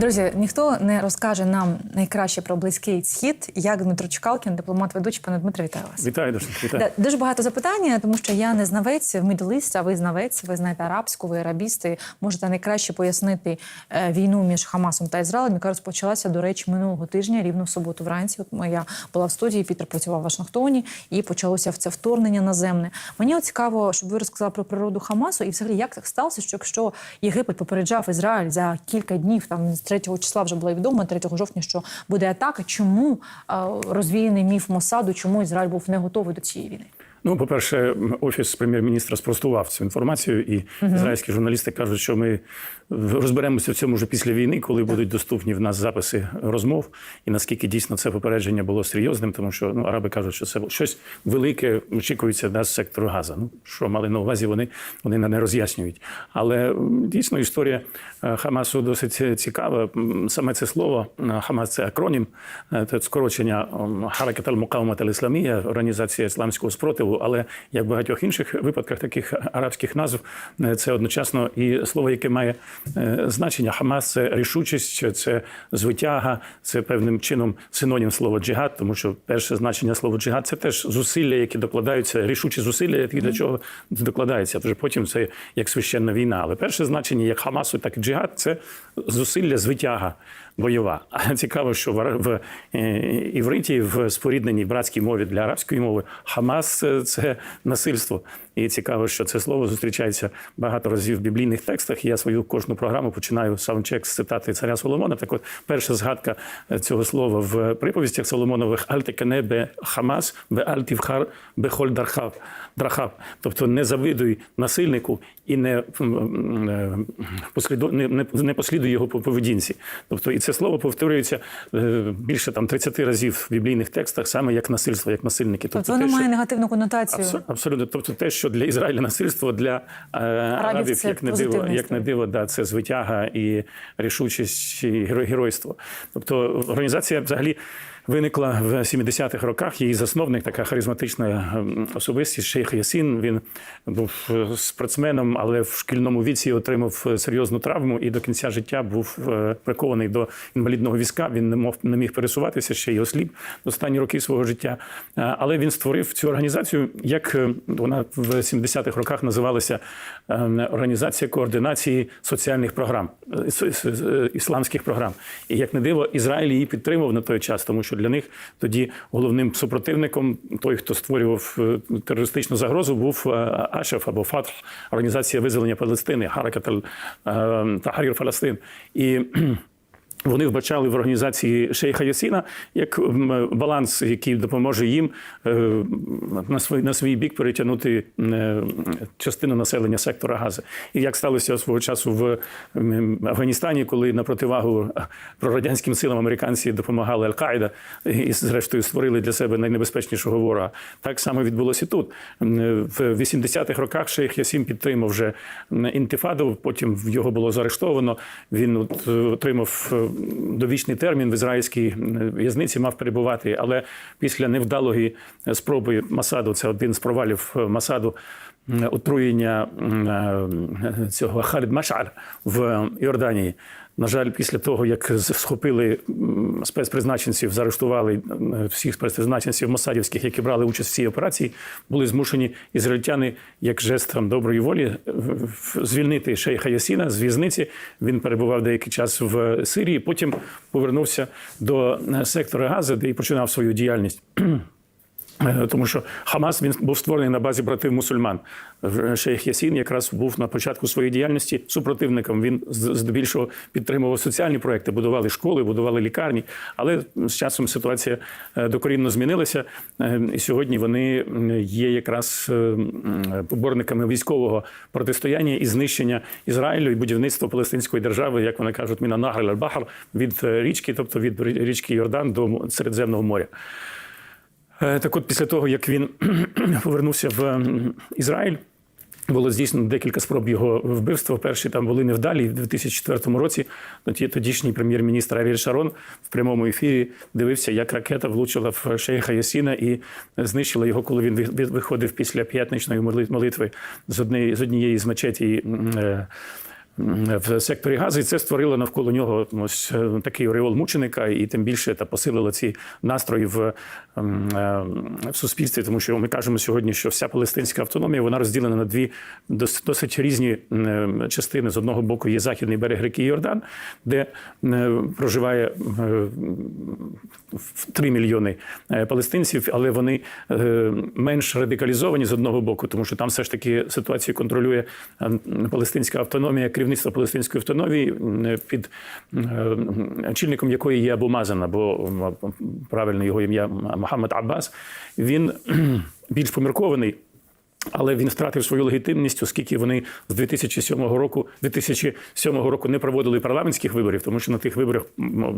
Друзі, ніхто не розкаже нам найкраще про близький схід, як Дмитро Чкалкін, дипломат ведучий. Пане Дмитро, вітаю вас. Вітаю, дуже вітаю. Да, дуже багато запитань, тому що я не знавець в Мідл-Іст, а ви знавець, ви знаєте арабську, ви арабісти. Можете найкраще пояснити е, війну між Хамасом та Ізраїлем, яка розпочалася, до речі, минулого тижня, рівно в суботу вранці. От моя була в студії, Пітер працював в Вашингтоні, і почалося це вторгнення наземне. Мені цікаво, щоб ви розказали про природу Хамасу, і взагалі як так сталося, що якщо Єгипет попереджав Ізраїль за кілька днів, там 3 числа вже було відомо, 3 жовтня, що буде атака. Чому е, розвіяний міф Мосаду, чому Ізраїль був не готовий до цієї війни? Ну, по-перше, офіс прем'єр-міністра спростував цю інформацію, і ізраїльські журналісти кажуть, що ми розберемося в цьому вже після війни, коли будуть доступні в нас записи розмов, і наскільки дійсно це попередження було серйозним, тому що ну, араби кажуть, що це щось велике очікується да, з сектору Газа. Ну що мали на увазі, вони вони не роз'яснюють. Але дійсно історія е, Хамасу досить цікава. Саме це слово е, Хамас це акронім, е, це скорочення Харакет аль-Мукавмат аль-Ісламія, організація ісламського спротиву. Але як в багатьох інших випадках таких арабських назв, це одночасно і слово, яке має значення. Хамас це рішучість, це звитяга, це певним чином синонім слова джихад, тому що перше значення слова джихад це теж зусилля, які докладаються, рішучі зусилля, які для чого докладаються. Вже потім це як священна війна. Але перше значення як Хамасу, так і джихад це зусилля звитяга бойова. А цікаво, що в, в е, івриті, в спорідненій братській мові для арабської мови, Хамас е, це насильство. І цікаво, що це слово зустрічається багато разів в біблійних текстах. І я свою кожну програму починаю саундчек з цитати царя Соломона. Так от, перша згадка е, цього слова в приповістях Соломонових Альтекене бе Хамас, бе альтівхар бе холь дархав. Драхав. Тобто не завидуй насильнику і не, е, посліду, не, не, не послідуй його по поведінці. Тобто, і це слово повторюється е, більше там 30 разів в біблійних текстах, саме як насильство, як насильники. Тобто воно те, має що- негативну конотацію. Абсолютно. Тобто те, що для Ізраїля насильство, для е, арабів, як не диво, як не диво, да, це звитяга і рішучість, і геройство. Тобто організація взагалі. Виникла в 70-х роках. Її засновник, така харизматична особистість Шейх Ясін. Він був е, спортсменом, але в шкільному віці отримав серйозну травму і до кінця життя був е, прикований до інвалідного візка. Він не мог не міг пересуватися ще й осліп останні роки свого життя. Але він створив цю організацію, як вона в 70-х роках називалася е, Організація координації соціальних програм, е, е, ісламських програм. І як не диво, Ізраїль її підтримував на той час, тому що для них тоді головним супротивником, той, хто створював е, терористичну загрозу, був Ашеф або Фатх, організація визволення Палестини, Харакат Тахарір Фалестин. І вони вбачали в організації Шейха Ясіна як баланс, який допоможе їм е, на свій, на свій бік перетягнути е, частину населення сектора Гази. І як сталося свого часу в Афганістані, коли на противагу прорадянським силам американці допомагали Аль-Каїда і, зрештою, створили для себе найнебезпечнішого ворога. Так само відбулося тут. В 80-х роках Шейх Ясін підтримав вже інтифаду, потім його було заарештовано. Він от, е, отримав е, довічний термін в ізраїльській е, в'язниці, мав перебувати. Але після невдалої е, спроби Масаду, це один з провалів е, Масаду. Отруєння е, цього Халід Машар в Йорданії. На жаль, після того, як схопили спецпризначенців, заарештували всіх спецпризначенців Мосадівських, які брали участь в цій операції, були змушені ізраїльтяни, як жест там, доброї волі, звільнити шейха Ясіна з в'язниці. Він перебував деякий час в Сирії, потім повернувся до е, сектора Гази, де і починав свою діяльність. Е, Тому що Хамас він був створений на базі братів мусульман. Шейх Ясін якраз був на початку своєї діяльності супротивником. Він здебільшого підтримував соціальні проекти, будували школи, будували лікарні. Але з часом ситуація е, докорінно змінилася. Е, І сьогодні вони є якраз е, поборниками військового протистояння і знищення Ізраїлю і будівництва Палестинської держави, як вони кажуть, міна Нагр аль-Бахар від е, річки, тобто від річки Йордан до Середземного моря. Е, Так от, після того, як він повернувся в Ізраїль, було здійснено декілька спроб його вбивства. Перші там були невдалі. В 2004 році тоді тодішній прем'єр-міністр Аріель Шарон в прямому ефірі дивився, як ракета влучила в шейха Ясіна і знищила його, коли він виходив після п'ятничної молитви з однієї з однієї з мечеті в секторі газу, і це створило навколо нього ось е, такий ореол мученика, і тим більше та посилило ці настрої в, е, в суспільстві, тому що ми кажемо сьогодні, що вся палестинська автономія вона розділена на дві досить різні частини. З одного боку є західний берег ріки Йордан, де е, проживає е, 3 мільйони е, палестинців, але вони е, менш радикалізовані з одного боку, тому що там все ж таки ситуацію контролює е, палестинська автономія, керівництво палестинської автономії, під е, очільником якої є Абу Мазан, або правильно його ім'я Мохаммед Аббас. Він більш поміркований. Але він втратив свою легітимність, оскільки вони з 2007 року 2007 року не проводили парламентських виборів, тому що на тих виборах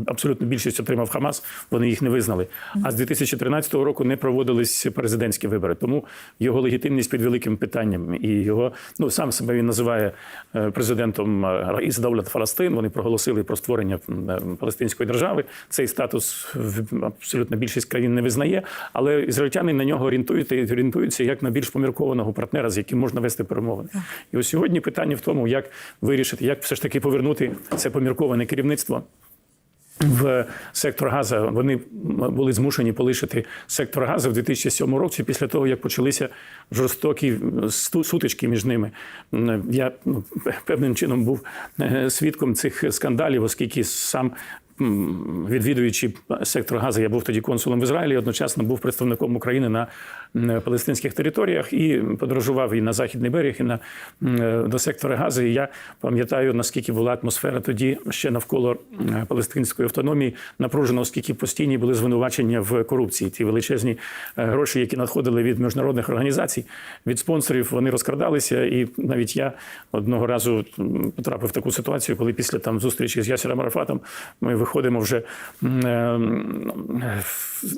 абсолютно більшість отримав Хамас, вони їх не визнали. А з 2013 року не проводились президентські вибори. Тому його легітимність під великим питанням. І його ну сам себе він називає е, президентом е, Раїс Давлет Фаластин. Вони проголосили про створення е, палестинської держави. Цей статус абсолютно більшість країн не визнає, але ізраїльтяни на нього орієнтуються, орієнтуються як на більш поміркованого партнера, з яким можна вести перемовини. І ось сьогодні питання в тому, як вирішити, як все ж таки повернути це помірковане керівництво. В сектор Газа вони були змушені полишити сектор Газа в 2007 році, після того як почалися жорстокі сутички між ними. Я ну, певним чином був е, свідком цих скандалів, оскільки сам. Відвідуючи сектор Газа, я був тоді консулом в Ізраїлі, одночасно був представником України на палестинських територіях і подорожував і на західний берег, і на до сектора Гази. І я пам'ятаю, наскільки була атмосфера тоді ще навколо палестинської автономії напружена, оскільки постійні були звинувачення в корупції. Ті величезні е, гроші, які надходили від міжнародних організацій, від спонсорів, вони розкрадалися. І навіть я одного разу потрапив в таку ситуацію, коли після там зустрічі з Ясером Арафатом ми виходимо вже е,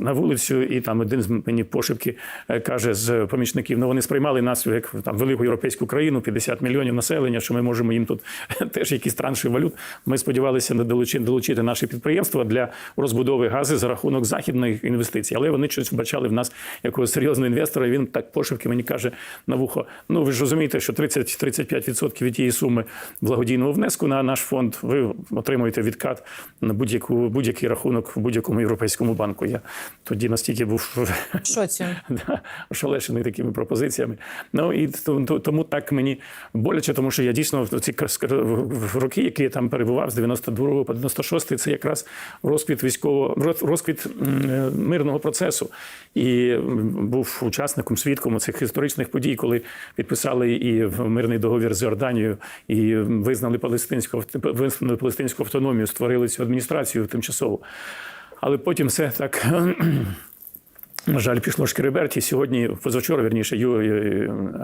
на вулицю, і там один з мені пошепки е, каже з помічників: ну вони сприймали нас як там велику європейську країну, 50 мільйонів населення, що ми можемо їм тут теж якісь транші валют. Ми сподівалися долучити, долучити наші підприємства для розбудови гази за рахунок західних інвестицій. Але вони щось вбачали в нас якогось серйозного інвестора. І він так пошепки мені каже на вухо: ну ви ж розумієте, що 30-35% від тієї суми благодійного внеску на наш фонд ви отримуєте відкат на будь-яку будь-який рахунок в будь-якому європейському банку. Я тоді настільки був шоці. ошелешений такими пропозиціями. Ну і то- то- тому так мені боляче, тому що я дійсно в ці роки, які я там перебував з 92 по 96, це якраз розквіт військового розквіт мирного процесу. І був учасником, свідком цих історичних подій, коли підписали і мирний договір з Йорданією, і визнали палестинську визнали палестинську автономію, створили цю адміністрацію тимчасову. Але потім все так на жаль, пішло шкереберті. Сьогодні, позавчора, верніше, Ю, Ю-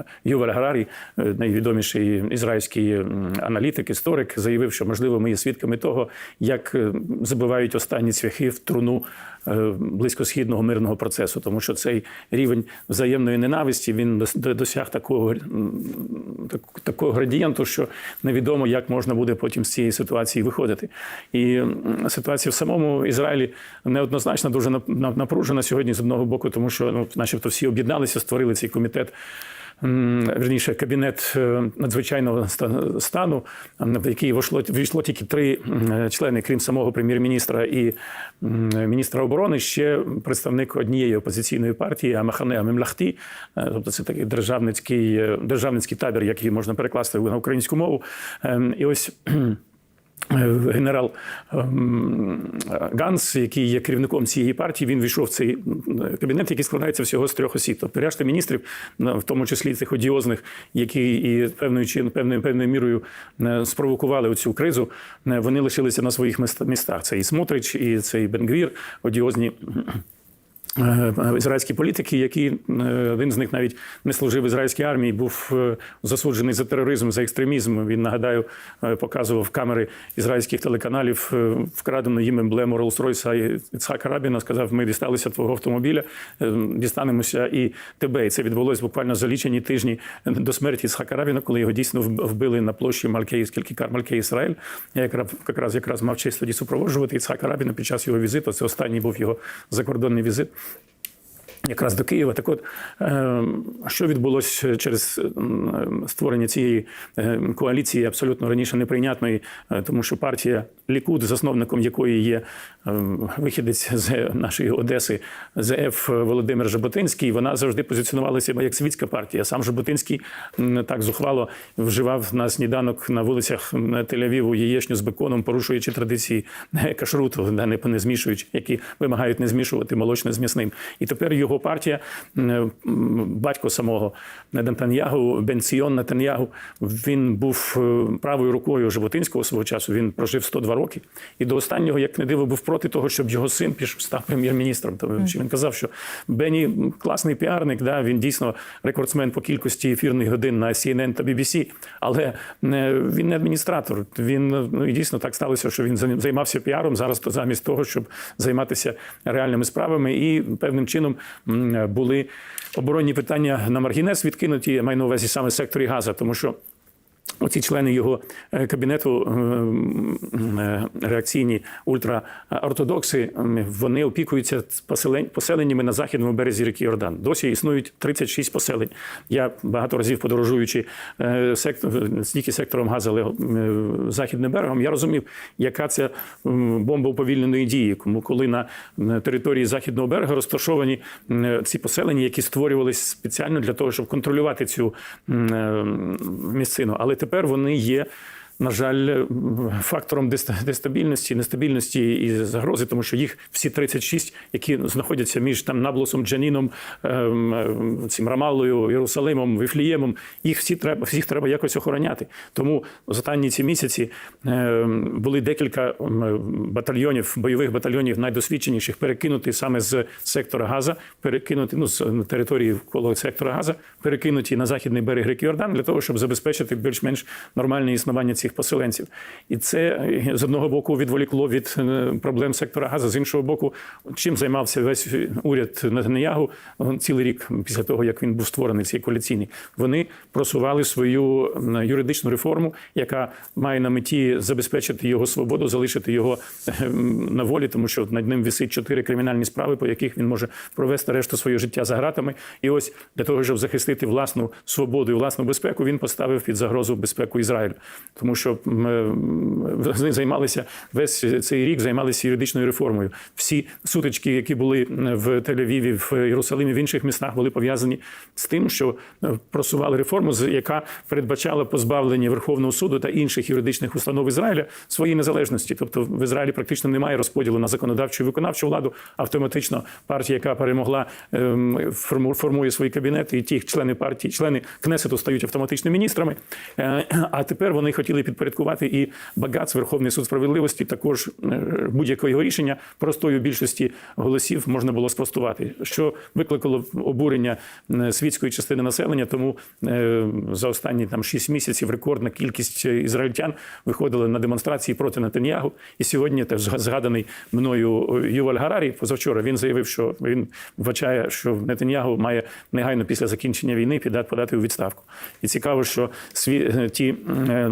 Гарарі, е, найвідоміший ізраїльський аналітик, історик, заявив, що можливо ми є свідками того, як е, забивають останні цвяхи в труну е, близькосхідного мирного процесу, тому що цей рівень взаємної ненависті він дос- досяг такого, такого градієнту, що невідомо, як можна буде потім з цієї ситуації виходити. І ситуація в самому Ізраїлі неоднозначно дуже нап- нап- напружена сьогодні з одного боку, тому що ну, начебто всі об'єдналися, створили цей комітет. Верніше, кабінет е, надзвичайного стану, в який війшло, війшло тільки три члени, крім самого прем'єр-міністра і міністра оборони, ще представник однієї опозиційної партії Амахане Амемлахті, Е, тобто це такий державницький, е, державницький табір, який можна перекласти на українську мову. Ем, І ось. Е, Генерал ем, Ганс, який є керівником цієї партії, він війшов в цей кабінет, який складається всього з трьох осіб. Тобто решта міністрів, в тому числі цих одіозних, які і певною чин, певною певною мірою спровокували оцю кризу, вони лишилися на своїх містах. Це і Смотрич, і це і Бенгвір, одіозні. Е, Ізраїльські політики, які е, один з них навіть не служив в ізраїльській армії, був е, засуджений за тероризм, за екстремізм. Він нагадаю, е, показував камери ізраїльських телеканалів е, вкрадену їм емблему Роллс-Ройса Іцхака Рабіна. Сказав: ми дісталися твого автомобіля, е, дістанемося і тебе. І це відбулось буквально за лічені тижні до смерті Іцхака Рабіна, коли його дійсно вбили на площі Малькей, кількікар Малькей Ізраїль. Я якраз якраз мав честь тоді супроводжувати Іцхака Рабіна під час його візиту. Це останній був його закордонний візит. life. Якраз до Києва. Так от, е, що відбулося через створення цієї е, коаліції абсолютно раніше неприйнятної, е, тому що партія Лікуд, засновником якої є вихідець з нашої Одеси, ЗФ Володимир Жаботинський, вона завжди позиціонувала себе як світська партія. Сам Жаботинський так зухвало вживав на сніданок на вулицях Тель-Авіву яєчню з беконом, порушуючи традиції кашруту, не змішуючи, які вимагають не змішувати молочне з м'ясним. І тепер його партія, батько самого Нетаньягу, Бенціон Нетаньягу, він був е, правою рукою Жаботинського свого часу. Він прожив 102 роки. І до останнього, як не диво, був проти того, щоб його син пішов став прем'єр-міністром. Тому що він казав, що Бенні класний піарник, да, він дійсно рекордсмен по кількості ефірних годин на CNN та BBC, але е, він не адміністратор. Він ну і дійсно так сталося, що він займався піаром зараз, замість того, щоб займатися реальними справами, і певним чином були оборонні питання на маргінес відкинуті. Я маю на увазі саме секторі Газа, тому що. Оці члени його е, кабінету е, е, реакційні ультраортодокси, вони опікуються поселеннями на західному березі ріки Йордан. Досі існують 36 поселень. Я багато разів подорожуючи стільки сектором Газа, але західним берегом, я розумів, яка це бомба уповільненої дії. Коли на території західного берега розташовані ці поселення, які створювалися спеціально для того, щоб контролювати цю місцину. Але тепер вони є. На жаль, фактором деста- дестабільності, нестабільності і загрози, тому що їх всі 36, які знаходяться між там Наблусом, Джаніном, ем, ем, цим Рамаллою, Єрусалимом, Віфліємом, їх всі треба, всіх треба якось охороняти. Тому останні ці місяці ем, були декілька батальйонів, бойових батальйонів найдосвідченіших перекинуті саме з сектора Газа, перекинуті ну з території коло сектора Газа, перекинуті на західний берег ріки Йордан для того, щоб забезпечити більш-менш нормальне існування цих поселенців. І це е, з одного боку відволікло від е, проблем сектора Газа, з іншого боку, чим займався весь уряд Нетаньягу е, цілий рік після того, як він був створений цей коаліційний. Вони просували свою юридичну реформу, яка має на меті забезпечити його свободу, залишити його е, на волі, тому що над ним висить чотири кримінальні справи, по яких він може провести решту свого життя за ґратами. І ось для того, щоб захистити власну свободу і власну безпеку, він поставив під загрозу безпеку Ізраїлю, тому що е, займалися весь цей рік, займалися юридичною реформою. Всі сутички, які були в Тель-Авіві, в Єрусалимі, в інших містах, були пов'язані з тим, що е, просували реформу, яка передбачала позбавлення Верховного суду та інших юридичних установ Ізраїля своєї незалежності. Тобто в Ізраїлі практично немає розподілу на законодавчу і виконавчу владу. Автоматично партія, яка перемогла, ем, формує свої кабінети, і ті члени партії, члени Кнесету стають автоматично міністрами. Е, А тепер вони хотіли підпорядкувати і Багац, Верховний суд справедливості, також е, будь-якого його рішення простою більшості голосів можна було спростувати, що викликало обурення е, світської частини населення. Тому е, за останні там 6 місяців рекордна кількість ізраїльтян виходили на демонстрації проти Нетаньягу. І сьогодні теж згаданий мною Юваль Гарарі позавчора він заявив, що він вбачає, що Нетаньягу має негайно після закінчення війни підати подати у відставку. І цікаво, що сві е, ті е,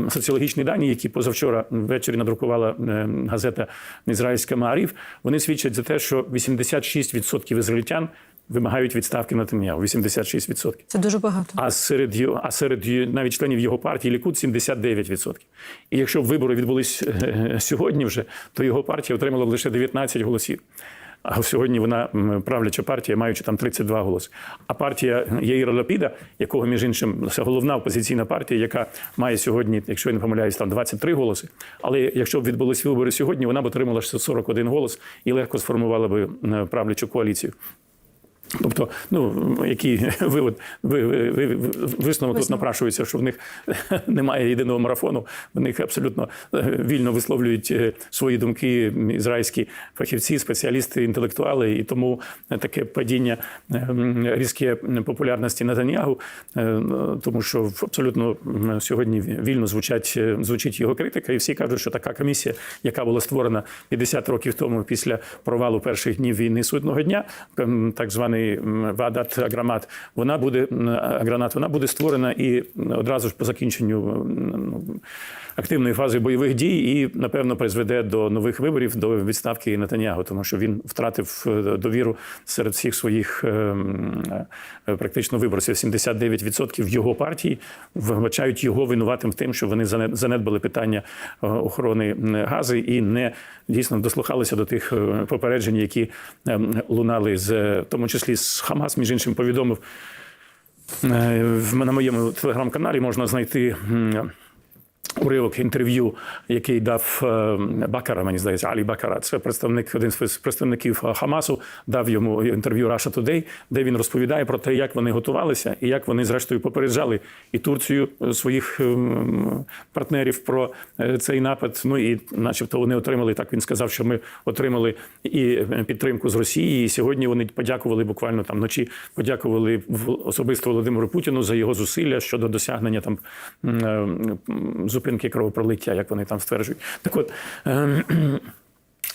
соціологічні дані, які позавчора ввечері надрукувала е, газета Ізраїльська Маарів, вони свідчать за те, що 86% ізраїльтян вимагають відставки на Нетаньягу. 86%. Це дуже багато. А серед а серед навіть членів його партії Лікуд 79%. І якщо б вибори відбулись е, сьогодні вже, то його партія отримала б лише 19 голосів. А сьогодні вона правляча партія, маючи там 32 голоси. А партія Яїра Лапіда, якого між іншим це головна опозиційна партія, яка має сьогодні, якщо я не помиляюсь, там 23 голоси. Але якщо б відбулися вибори сьогодні, вона б отримала 41 голос і легко сформувала б правлячу коаліцію. Тобто, ну який вивод ви, ви, ви, висновок тут напрашується, що в них немає єдиного марафону. В них абсолютно е, вільно висловлюють е, свої думки ізраїльські фахівці, спеціалісти, інтелектуали, і тому таке падіння е, різке популярності Нетаньягу, е, тому що абсолютно сьогодні вільно звучать звучить його критика, і всі кажуть, що така комісія, яка була створена 50 років тому після провалу перших днів війни судного дня, так званий м, Вадат Агромат, вона буде м, Агранат, вона буде створена і одразу ж по закінченню ну, активної фази бойових дій, і напевно призведе до нових виборів, до відставки Нетаньягу, тому що він втратив е, довіру серед всіх своїх е, е, практично виборців. 79% його партії вбачають його винуватим в тим, що вони занедбали питання охорони гази і не дійсно дослухалися до тих попереджень, які ем, лунали з тому числі з Хамас, між іншим повідомив. Е, На моєму телеграм-каналі можна знайти уривок інтерв'ю, який дав е, Бакара, мені здається, Алі Бакара. Це представник, один з представників е, Хамасу, дав йому інтерв'ю Russia Today, де він розповідає про те, як вони готувалися і як вони, зрештою, попереджали і Турцію е, своїх партнерів про цей напад. Ну і, начебто, вони отримали так. Він сказав, що ми отримали і підтримку з Росії. І сьогодні вони подякували буквально там вночі. Подякували особисто Володимиру Путіну за його зусилля щодо досягнення там м, зупинки кровопролиття, як вони там стверджують. Так от. ем,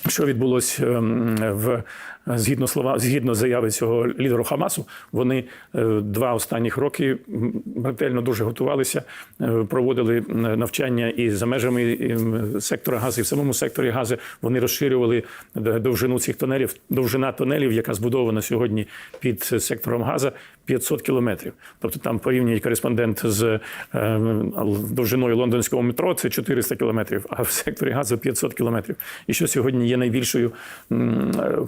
що відбулося в згідно слова, згідно заяви цього лідеру Хамасу, вони е, два останніх роки ретельно дуже готувалися, е, проводили навчання і за межами сектора газу, і в самому секторі газу вони розширювали довжину цих тунелів. Довжина тунелів, яка збудована сьогодні під сектором газу, 500 кілометрів. Тобто там порівнюють кореспондент з е, довжиною лондонського метро, це 400 кілометрів, а в секторі газу 500 кілометрів. І що сьогодні є найбільшою е,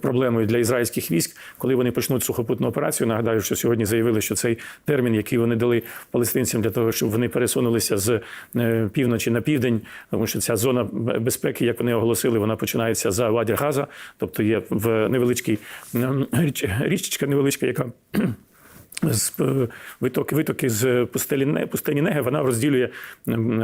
проблемою для ізраїльських військ, коли вони почнуть сухопутну операцію. Нагадаю, що сьогодні заявили, що цей термін, який вони дали палестинцям для того, щоб вони пересунулися з е, півночі на південь, тому що ця зона безпеки, як вони оголосили, вона починається за Ваді Газа, тобто є в невеличкій річечка невеличка, яка з е, витоки, витоки з пустелі Не- Неге, вона розділює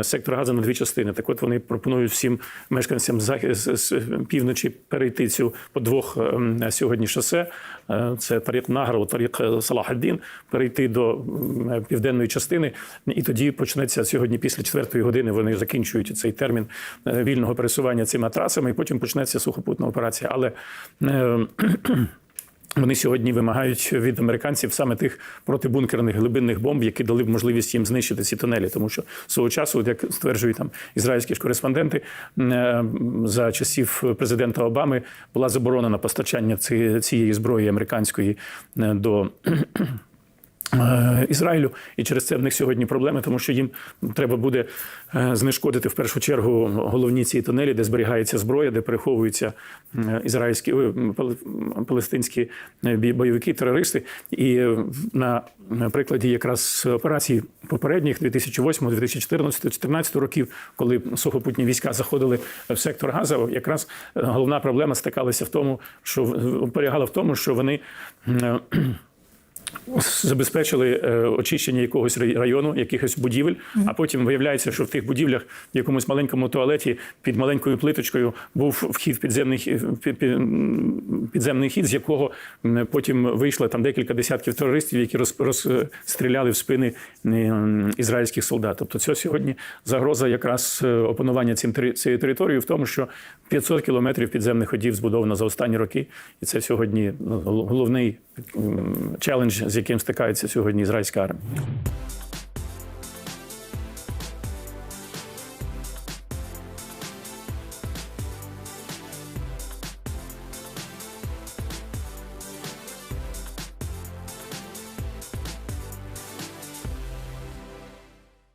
сектор газу на дві частини. Так от вони пропонують всім мешканцям з, півночі перейти цю по двох ем, сьогодні шосе. Е, Це Тарік Нагров, Тарік Салахаддін, перейти до південної частини. І тоді почнеться сьогодні після четвертої години. Вони закінчують цей термін е, вільного пересування цими трасами, і потім почнеться сухопутна операція. Але е, вони сьогодні вимагають від американців саме тих протибункерних глибинних бомб, які дали б можливість їм знищити ці тунелі. Тому що свого часу, як стверджують там ізраїльські ж кореспонденти, е, за часів президента Обами була заборонена постачання цієї зброї американської е, до. Е, Ізраїлю, і через це в них сьогодні проблеми, тому що їм треба буде е, знешкодити в першу чергу головні ці тунелі, де зберігається зброя, де переховуються ізраїльські палестинські е, бойовики, терористи. І на прикладі якраз операцій попередніх 2008, 2014, 2014 років, коли сухопутні війська заходили в сектор Газа, якраз головна проблема стикалася в тому, що полягала в тому, що вони. Забезпечили е, очищення якогось району, якихось будівель, а потім виявляється, що в тих будівлях в якомусь маленькому туалеті під маленькою плиточкою був вхід підземний підземний хід, з якого потім вийшло там декілька десятків терористів, які роз- розстріляли в спини ізраїльських солдат. Тобто, це сьогодні загроза якраз е, опанування цим цією територією в тому, що 500 кілометрів підземних ходів збудовано за останні роки, і це сьогодні ну, головний челендж, з яким стикається сьогодні ізраїльська армія.